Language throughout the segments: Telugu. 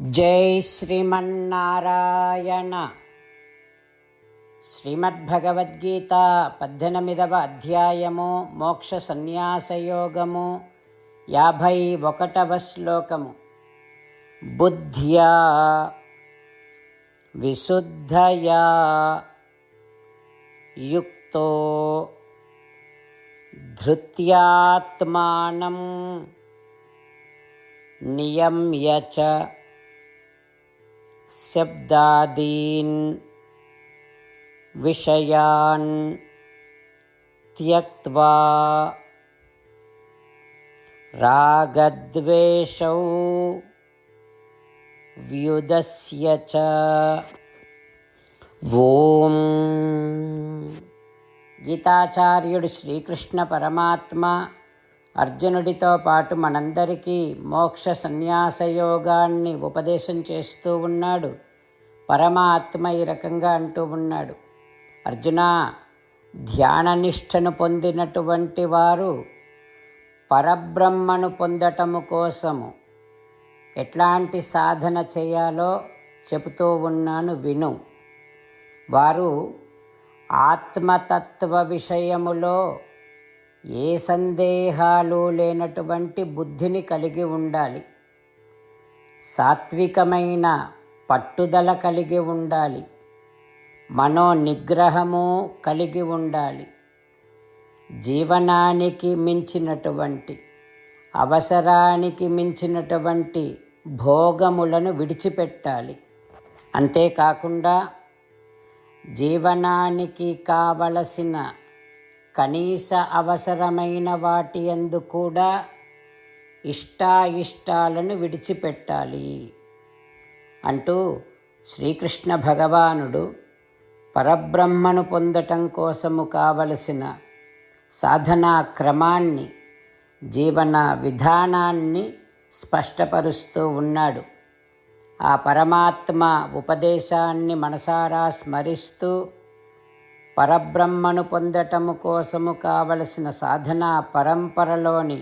జై శ్రీమన్నారాయణ. శ్రీమద్భగవద్గీత పద్దెనిమిదవ అధ్యాయము మోక్ష సన్యాసయోగము యాభై ఒకటవ శ్లోకము. బుద్ధ్యా విశుద్ధయా యుక్తో ధృత్యాత్మానం నియమ్య చ शब्दादीन् विषयान् त्यक्त्वा रागद्वेषौ व्युदस्य च ॐ गीताचार्युड् श्रीकृष्णपरमात्मा అర్జునుడితో పాటు మనందరికీ మోక్ష సన్యాస యోగాన్ని ఉపదేశం చేస్తూ ఉన్నాడు. పరమాత్మ ఈ రకంగా అంటూ ఉన్నాడు. అర్జున ధ్యాననిష్టను పొందినటువంటి వారు పరబ్రహ్మను పొందటము కోసము ఎట్లాంటి సాధన చేయాలో చెబుతూ ఉన్నాను విను. వారు ఆత్మతత్వ విషయములో ఏ సందేహాలు లేనటువంటి బుద్ధిని కలిగి ఉండాలి. సాత్వికమైన పట్టుదల కలిగి ఉండాలి. మనో నిగ్రహము కలిగి ఉండాలి. జీవనానికి మించినటువంటి అవసరానికి మించినటువంటి భోగములను విడిచిపెట్టాలి. అంతేకాకుండా జీవనానికి కావలసిన కనీస అవసరమైన వాటి అందు కూడా ఇష్టాయిష్టాలను విడిచిపెట్టాలి. అంటూ శ్రీకృష్ణ భగవానుడు పరబ్రహ్మను పొందటం కోసము కావలసిన సాధనా క్రమాన్ని జీవన విధానాన్ని స్పష్టపరుస్తూ ఉన్నాడు. ఆ పరమాత్మ ఉపదేశాన్ని మనసారా స్మరిస్తూ పరబ్రహ్మను పొందటము కోసము కావలసిన సాధనా పరంపరలోని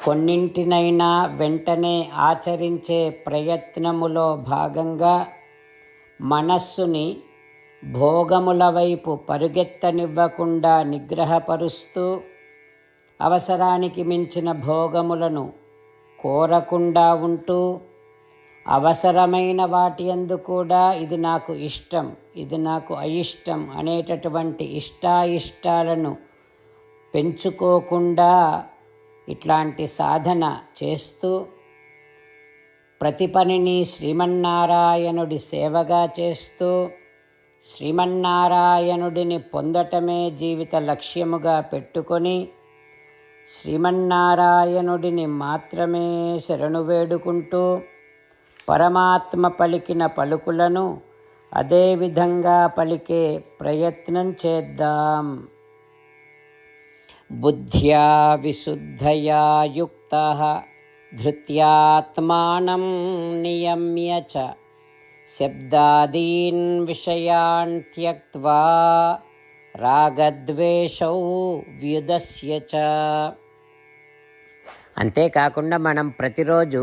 కొన్నింటినైనా వెంటనే ఆచరించే ప్రయత్నములో భాగంగా మనస్సుని భోగముల వైపు పరుగెత్తనివ్వకుండా నిగ్రహపరుస్తూ అవసరానికి మించిన భోగములను కోరకుండా ఉంటూ అవసరమైన వాటి అందు కూడా ఇది నాకు ఇష్టం ఇది నాకు అయిష్టం అనేటటువంటి ఇష్టాయిష్టాలను పెంచుకోకుండా ఇట్లాంటి సాధన చేస్తూ ప్రతి పనిని శ్రీమన్నారాయణుడి సేవగా చేస్తూ శ్రీమన్నారాయణుడిని పొందటమే జీవిత లక్ష్యముగా పెట్టుకొని శ్రీమన్నారాయణుడిని మాత్రమే శరణు వేడుకుంటూ పరమాత్మ పలికిన పలుకులను అదేవిధంగా పలికే ప్రయత్నం చేద్దాం. బుద్ధ్యా విశుద్ధయా యుక్త ధృత్యాత్మానం నియమ్య చ శబ్దాదీన్ విషయాన్ త్యక్వా రాగద్వేషౌ వ్యుదస్య చ. అంతేకాకుండా మనం ప్రతిరోజు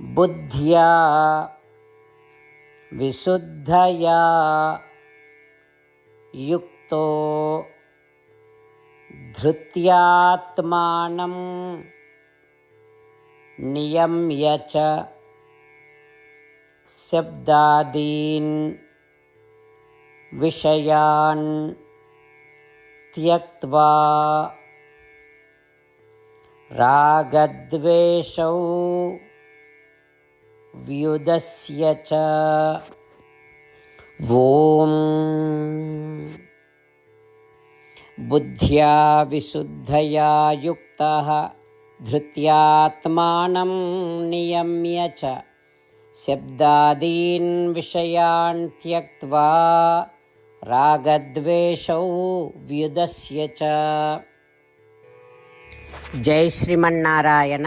बुद्ध्या विशुद्धया युक्तो धृत्यात्मानं नियम्य च शब्दादीन् विषयान् त्यक्त्वा रागद्वेषौ व्युदस्य च। ॐ बुद्ध्या विशुद्धया युक्तः, धृत्यात्मानं नियम्य च। शब्दादीन् विषयान् त्यक्त्वा, रागद्वेषौ व्युदस्य च। जय श्रीमन्नारायण।